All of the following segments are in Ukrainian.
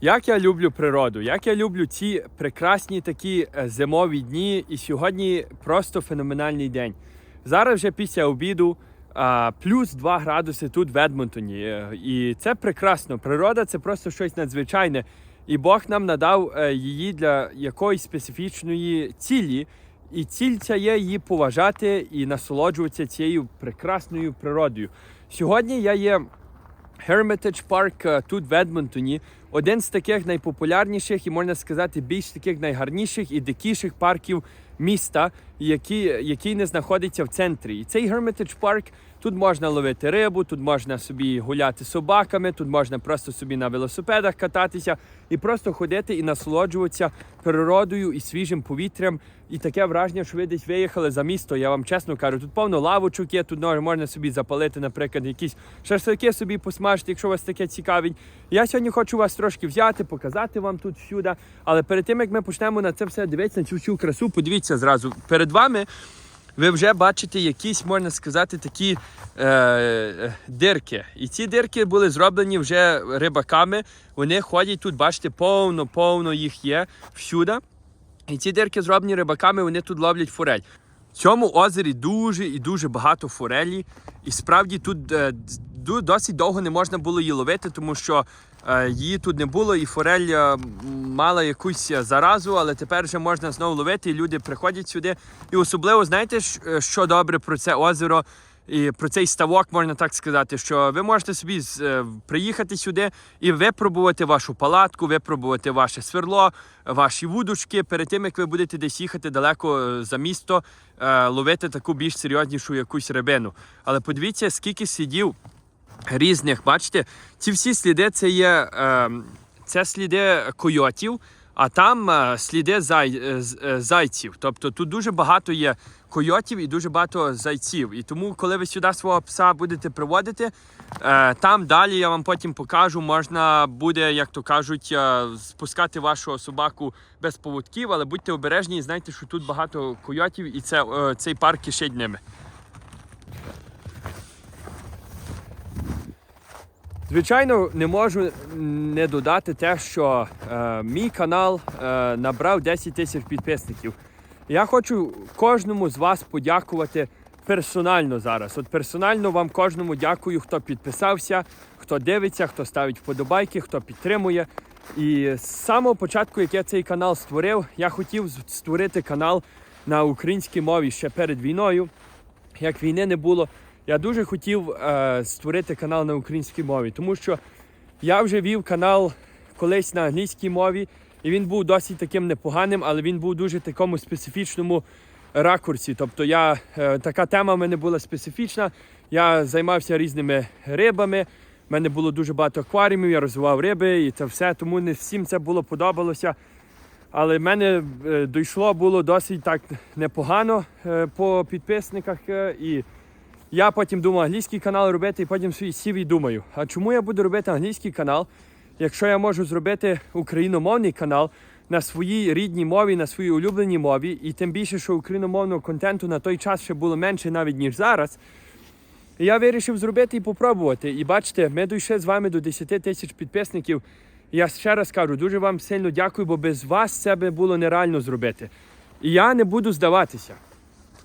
Як я люблю природу, як я люблю ці прекрасні такі е, зимові дні, і сьогодні просто феноменальний день. Зараз вже після обіду плюс 2 градуси тут в Едмонтоні. Е, І це прекрасно. Природа це просто щось надзвичайне. І Бог нам надав е, її для якоїсь специфічної цілі. І ціль ця є її поважати і насолоджуватися цією прекрасною природою. Сьогодні я є Hermitage Park е, тут в Едмонтоні. Один з таких найпопулярніших і можна сказати більш таких найгарніших і дикіших парків міста, які, який не знаходиться в центрі. І цей Hermitage Park тут можна ловити рибу, тут можна собі гуляти собаками, тут можна просто собі на велосипедах кататися і просто ходити і насолоджуватися природою і свіжим повітрям. І таке враження, що ви десь виїхали за місто. Я вам чесно кажу, тут повно лавочок є, тут можна собі запалити, наприклад, якісь шашлики собі посмажити, якщо вас таке цікавить. Я сьогодні хочу вас трошки взяти, показати вам тут всюди. Але перед тим як ми почнемо на це все дивитися, на цю всю красу, подивіться зразу перед вами. Ви вже бачите якісь, можна сказати, такі е, дирки. І ці дирки були зроблені вже рибаками. Вони ходять тут, бачите, повно, повно їх є всюди. І ці дирки зроблені рибаками, вони тут ловлять форель. В цьому озері дуже і дуже багато форелі. І справді тут е, досить довго не можна було її ловити, тому що е, її тут не було, і форель е, мала якусь е, заразу, але тепер вже можна знову ловити, і люди приходять сюди. І особливо, знаєте, що добре про це озеро? І про цей ставок можна так сказати, що ви можете собі приїхати сюди і випробувати вашу палатку, випробувати ваше сверло, ваші вудочки перед тим, як ви будете десь їхати далеко за місто, ловити таку більш серйознішу якусь рибину. Але подивіться, скільки слідів різних. Бачите, ці всі сліди це є е, це сліди койотів, а там е, сліди зай, е, е, зайців. Тобто тут дуже багато є койотів і дуже багато зайців. І тому, коли ви сюди свого пса будете приводити, там далі я вам потім покажу, можна буде, як то кажуть, спускати вашого собаку без поводків, але будьте обережні і знайте, що тут багато койотів, і це, цей парк кишить ними. Звичайно, не можу не додати те, що е, мій канал е, набрав 10 тисяч підписників. Я хочу кожному з вас подякувати персонально зараз. От персонально вам кожному дякую, хто підписався, хто дивиться, хто ставить вподобайки, хто підтримує. І з самого початку, як я цей канал створив, я хотів створити канал на українській мові ще перед війною як війни не було. Я дуже хотів е, створити канал на українській мові, тому що я вже вів канал колись на англійській мові, і він був досить таким непоганим, але він був дуже такому специфічному ракурсі. Тобто я, е, така тема в мене була специфічна. Я займався різними рибами. У мене було дуже багато акваріумів, я розвивав риби і це все, тому не всім це було подобалося. Але в мене е, дійшло було досить так непогано е, по підписниках. е, І я потім думав англійський канал робити, і потім свій сів і думаю, а чому я буду робити англійський канал, якщо я можу зробити україномовний канал на своїй рідній мові, на своїй улюбленій мові, і тим більше, що україномовного контенту на той час ще було менше навіть ніж зараз. І я вирішив зробити і попробувати. І бачите, ми дійшли з вами до 10 тисяч підписників. Я ще раз кажу, дуже вам сильно дякую, бо без вас це було нереально зробити. І я не буду здаватися.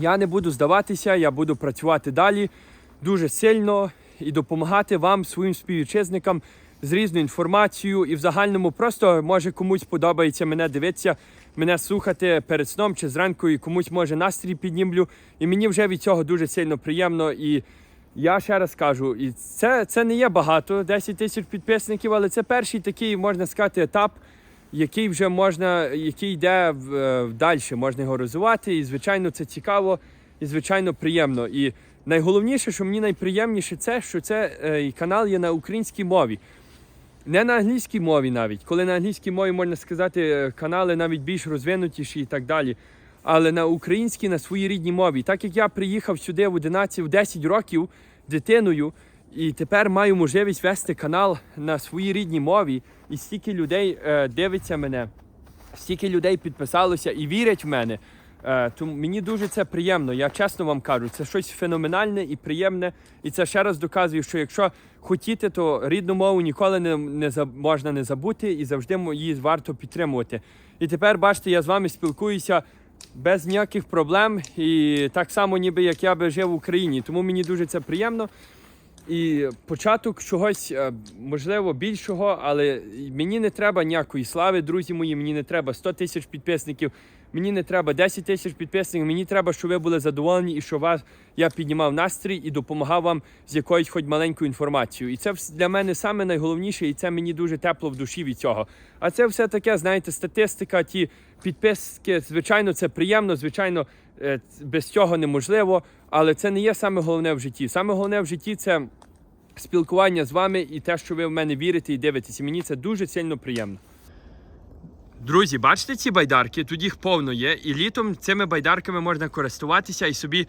Я не буду здаватися, я буду працювати далі дуже сильно і допомагати вам, своїм співвітчизникам з різною інформацією. І в загальному просто може комусь подобається мене дивитися, мене слухати перед сном чи зранку, і комусь може настрій піднімлю. І мені вже від цього дуже сильно приємно. І я ще раз кажу, і це, це не є багато, 10 тисяч підписників, але це перший такий, можна сказати, етап, який вже можна, який йде е, можна його розвивати. І звичайно, це цікаво і звичайно приємно. І найголовніше, що мені найприємніше, це що це е, канал є на українській мові. Не на англійській мові навіть, коли на англійській мові можна сказати, е, канали навіть більш розвинутіші і так далі. Але на українській, на своїй рідній мові. Так як я приїхав сюди в 11, в 10 років дитиною, і тепер маю можливість вести канал на своїй рідній мові, і стільки людей е, дивиться мене, стільки людей підписалося і вірять в мене. Е, тому мені дуже це приємно. Я чесно вам кажу, це щось феноменальне і приємне. І це ще раз доказує, що якщо хотіти, то рідну мову ніколи не, не можна не забути і завжди її варто підтримувати. І тепер бачите, я з вами спілкуюся без ніяких проблем, і так само, ніби як я би жив в Україні. Тому мені дуже це приємно. І початок чогось е, можливо більшого, але мені не треба ніякої слави, друзі мої. Мені не треба 100 тисяч підписників, мені не треба 10 тисяч підписників. Мені треба, щоб ви були задоволені і що вас я піднімав настрій і допомагав вам з якоюсь хоч маленькою інформацією. І це для мене саме найголовніше, і це мені дуже тепло в душі від цього. А це все таке, знаєте, статистика, ті підписки. Звичайно, це приємно, звичайно, е, без цього неможливо. Але це не є саме головне в житті. Саме головне в житті це спілкування з вами і те, що ви в мене вірите і дивитеся. Мені це дуже сильно приємно. Друзі, бачите ці байдарки? Тут їх повно є. І літом цими байдарками можна користуватися і собі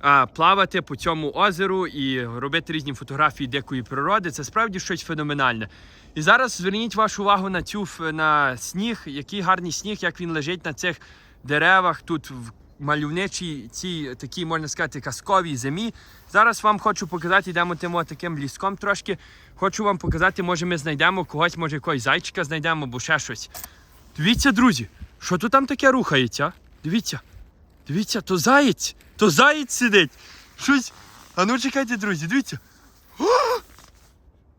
а, плавати по цьому озеру і робити різні фотографії дикої природи. Це справді щось феноменальне. І зараз зверніть вашу увагу на цю на сніг, який гарний сніг, як він лежить на цих деревах тут в мальовничій цій такій, можна сказати, казковій зимі. Зараз вам хочу показати, йдемо тим таким ліском трошки. Хочу вам показати, може ми знайдемо когось, може якогось зайчика знайдемо або ще щось. Дивіться, друзі, що тут там таке рухається? Дивіться. Дивіться, то заєць, то заєць сидить. Щось. А ну чекайте, друзі, дивіться. О!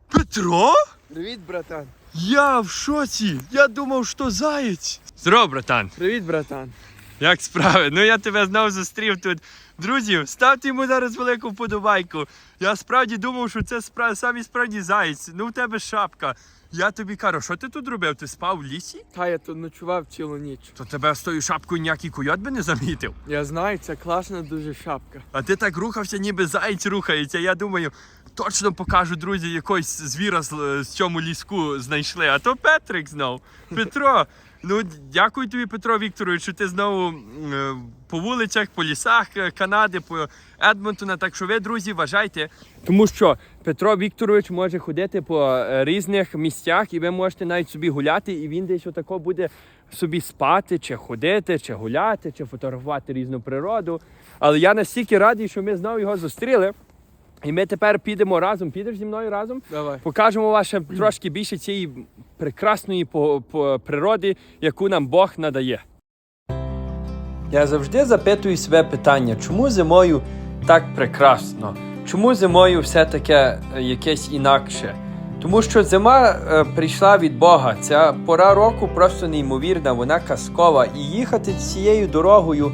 Петро? Привіт, братан. Я в шоці. Я думав, що заєць. Здорово, братан. Привіт, братан. Як справи? Ну я тебе знову зустрів тут. Друзі, ставте йому зараз велику вподобайку. Я справді думав, що це спра... самі справді заєць. Ну в тебе шапка. Я тобі кажу, що ти тут робив? Ти спав в лісі? Та я тут ночував цілу ніч. То тебе з тою шапкою ніякий койот би не замітив. Я знаю, це класна дуже шапка. А ти так рухався, ніби заєць рухається. Я думаю, точно покажу, друзі, якогось звіра з, з цьому ліску знайшли. А то Петрик знов. Петро. Ну, дякую тобі, Петро Вікторович, що ти знову е, по вулицях, по лісах е, Канади, по Едмонтона. Так що ви, друзі, вважайте. Тому що Петро Вікторович може ходити по е, різних місцях, і ви можете навіть собі гуляти, і він десь отако буде собі спати, чи ходити, чи гуляти, чи фотографувати різну природу. Але я настільки радий, що ми знову його зустріли. І ми тепер підемо разом. Підеш зі мною разом? Давай. Покажемо вам ще трошки більше цієї прекрасної по, по природи, яку нам Бог надає. Я завжди запитую себе питання, чому зимою так прекрасно? Чому зимою все таке е, якесь інакше? Тому що зима е, прийшла від Бога. Ця пора року просто неймовірна, вона казкова. І їхати цією дорогою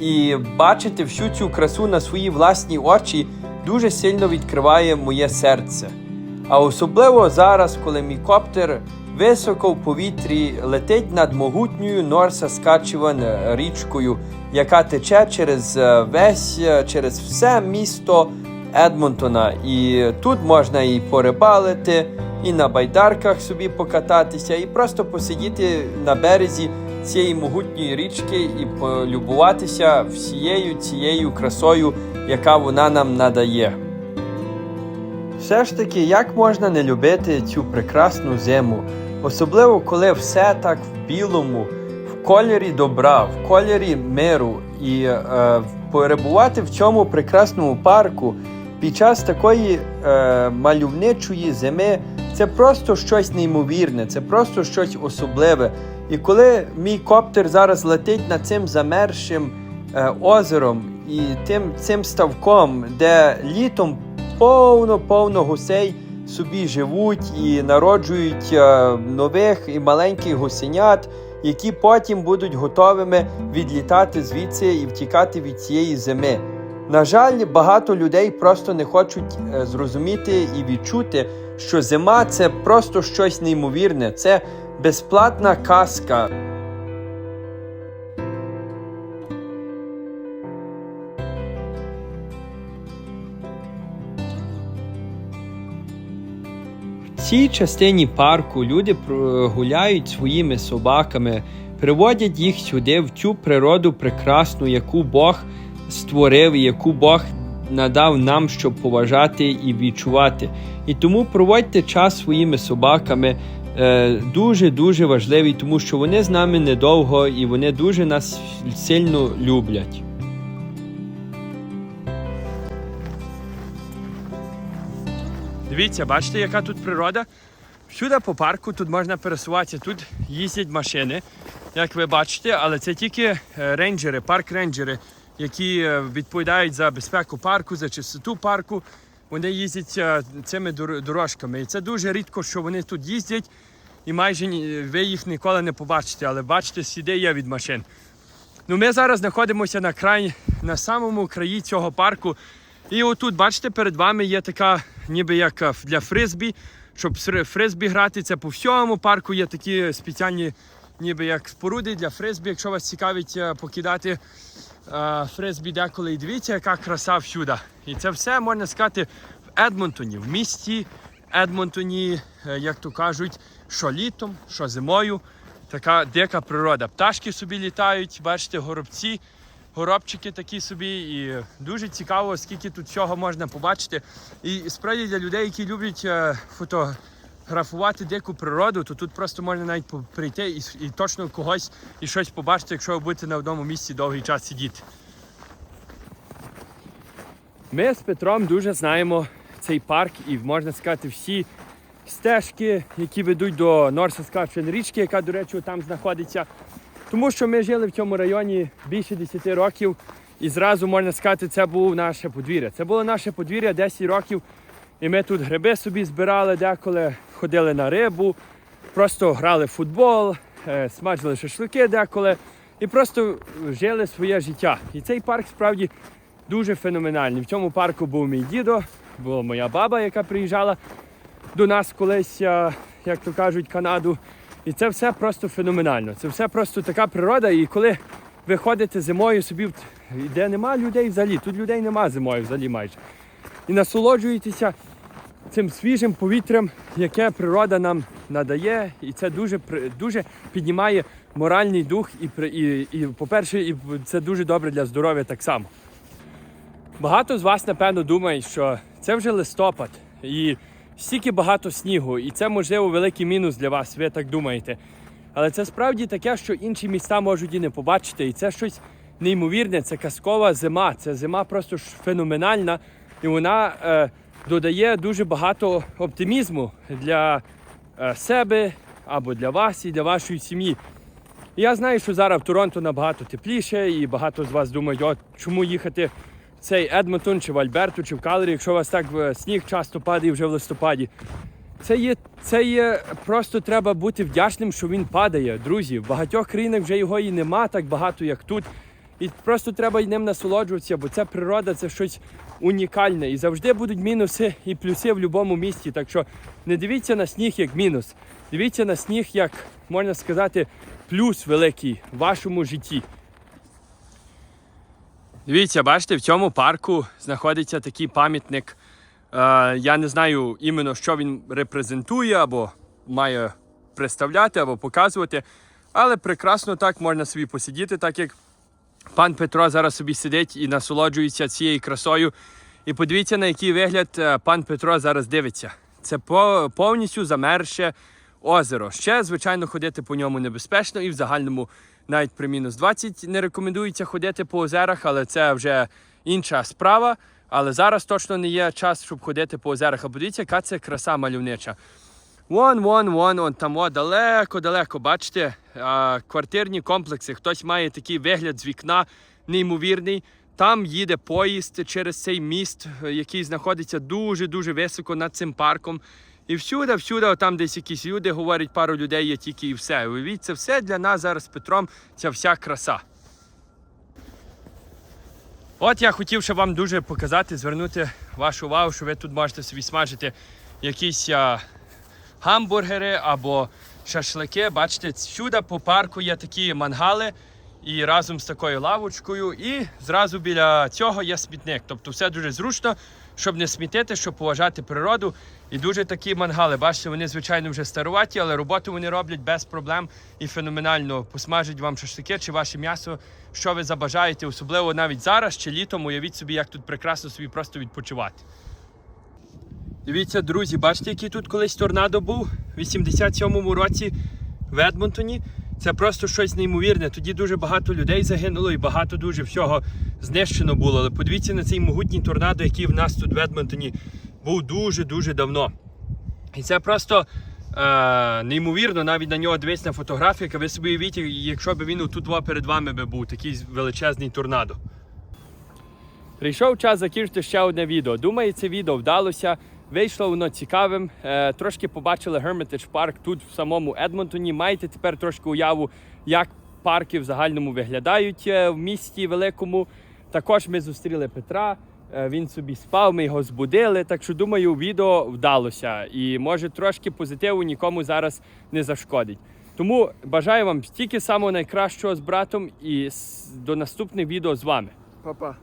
і бачити всю цю красу на свої власні очі дуже сильно відкриває моє серце. А особливо зараз, коли мій коптер високо в повітрі летить над могутньою Норса-Скачеван річкою, яка тече через е, весь е, через все місто Едмонтона. І тут можна і порибалити, і на байдарках собі покататися, і просто посидіти на березі цієї могутньої річки і полюбуватися всією цією красою, яка вона нам надає. Все ж таки, як можна не любити цю прекрасну зиму, особливо коли все так в білому, в кольорі добра, в кольорі миру, і е, перебувати в цьому прекрасному парку під час такої е, мальовничої зими це просто щось неймовірне, це просто щось особливе. І коли мій коптер зараз летить над цим замершим е, озером і тим цим ставком, де літом повно-повно гусей собі живуть і народжують е, нових і маленьких гусенят, які потім будуть готовими відлітати звідси і втікати від цієї зими. На жаль, багато людей просто не хочуть е, зрозуміти і відчути, що зима це просто щось неймовірне, це безплатна казка. В цій частині парку люди гуляють своїми собаками, приводять їх сюди в цю природу прекрасну, яку Бог створив, яку Бог надав нам, щоб поважати і відчувати. І тому проводьте час своїми собаками, дуже-дуже важливі, тому що вони з нами недовго і вони дуже нас сильно люблять. Дивіться, бачите, яка тут природа? Всюди по парку тут можна пересуватися, тут їздять машини, як ви бачите, але це тільки е, рейнджери, парк-рейнджери, які е, відповідають за безпеку парку, за чистоту парку. Вони їздять е, цими дорожками. І це дуже рідко, що вони тут їздять, і майже ви їх ніколи не побачите, але бачите, сліди є від машин. Ну, ми зараз знаходимося на край, на самому краї цього парку. І отут, бачите, перед вами є така, ніби як е, для фризбі. Щоб фризбі грати, це по всьому парку є такі спеціальні, ніби як споруди для фризбі, якщо вас цікавить е, покидати фризбі деколи. І дивіться, яка краса всюди. І це все можна сказати в Едмонтоні, в місті Едмонтоні, е, як то кажуть, що літом, що зимою. Така дика природа. Пташки собі літають, бачите, горобці, горобчики такі собі. І дуже цікаво, скільки тут всього можна побачити. І справді для людей, які люблять е, фотографувати дику природу, то тут просто можна навіть прийти і, і точно когось і щось побачити, якщо ви будете на одному місці довгий час сидіти. Ми з Петром дуже знаємо цей парк і можна сказати всі стежки, які ведуть до Норсаскачен річки, яка, до речі, там знаходиться. Тому що ми жили в цьому районі більше 10 років, і зразу можна сказати, це було наше подвір'я. Це було наше подвір'я 10 років. І ми тут гриби собі збирали деколи, ходили на рибу, просто грали в футбол, е, смажили шашлики деколи і просто жили своє життя. І цей парк справді дуже феноменальний. В цьому парку був мій дідо, була моя баба, яка приїжджала до нас колись, е, як то кажуть, Канаду. І це все просто феноменально. Це все просто така природа. І коли ви ходите зимою собі, де нема людей взагалі, тут людей нема зимою взагалі майже. І насолоджуєтеся цим свіжим повітрям, яке природа нам надає, і це дуже дуже піднімає моральний дух, і, і, і по-перше, і це дуже добре для здоров'я так само. Багато з вас, напевно, думають, що це вже листопад і стільки багато снігу, і це, можливо, великий мінус для вас, ви так думаєте. Але це справді таке, що інші міста можуть і не побачити. І це щось неймовірне, це казкова зима. Це зима просто феноменальна, і вона е, додає дуже багато оптимізму для е, себе або для вас і для вашої сім'ї. Я знаю, що зараз в Торонто набагато тепліше, і багато з вас думають, от чому їхати в цей Едмонтон, чи в Альберту, чи в Калері, якщо у вас так е, сніг часто падає вже в листопаді. Це є, це є просто треба бути вдячним, що він падає, друзі. В багатьох країнах вже його і нема так багато, як тут. І просто треба ним насолоджуватися, бо це природа, це щось унікальне. І завжди будуть мінуси і плюси в будь-якому місті. Так що не дивіться на сніг як мінус. Дивіться на сніг як, можна сказати, плюс великий в вашому житті. Дивіться, бачите, в цьому парку знаходиться такий пам'ятник. Е, я не знаю іменно, що він репрезентує, або має представляти, або показувати. Але прекрасно так можна собі посидіти, так як пан Петро зараз собі сидить і насолоджується цією красою. І подивіться, на який вигляд е, пан Петро зараз дивиться. Це по- повністю замерше озеро. Ще, звичайно, ходити по ньому небезпечно і в загальному навіть при мінус 20 не рекомендується ходити по озерах, але це вже інша справа. Але зараз точно не є час, щоб ходити по озерах. А подивіться, яка це краса мальовнича. Вон, вон, вон, вон там о, далеко, далеко. Бачите, квартирні комплекси. Хтось має такий вигляд з вікна неймовірний. Там їде поїзд через цей міст, який знаходиться дуже-дуже високо над цим парком. І всюди, всюди, там десь якісь люди говорять, пару людей є тільки і все. Уявіть, це все для нас зараз з Петром, ця вся краса. От я хотів ще вам дуже показати, звернути вашу увагу, що ви тут можете собі смажити якісь гамбургери або шашлики. Бачите, всюди по парку є такі мангали. І разом з такою лавочкою, і зразу біля цього є смітник. Тобто все дуже зручно, щоб не смітити, щоб поважати природу. І дуже такі мангали. Бачите, вони звичайно вже старуваті, але роботу вони роблять без проблем і феноменально посмажать вам шашлики чи ваше м'ясо, що ви забажаєте, особливо навіть зараз чи літом. Уявіть собі, як тут прекрасно собі просто відпочивати. Дивіться, друзі, бачите, який тут колись торнадо був в 87-му році в Едмонтоні. Це просто щось неймовірне. Тоді дуже багато людей загинуло і багато дуже всього знищено було. Але подивіться на цей могутній торнадо, який в нас тут в Едмонтоні був дуже-дуже давно. І це просто е, неймовірно, навіть на нього дивись на фотографіях, ви собі уявіть, якщо б він тут перед вами би був такий величезний торнадо. Прийшов час закінчити ще одне відео. Думаю, це відео вдалося. Вийшло воно цікавим. Е, трошки побачили Hermitage Park тут в самому Едмонтоні. Маєте тепер трошки уяву, як парки в загальному виглядають е, в місті великому. Також ми зустріли Петра. Е, Він собі спав, ми його збудили. Так що думаю, відео вдалося. І може трошки позитиву нікому зараз не зашкодить. Тому бажаю вам тільки самого найкращого з братом і до наступних відео з вами. Па-па.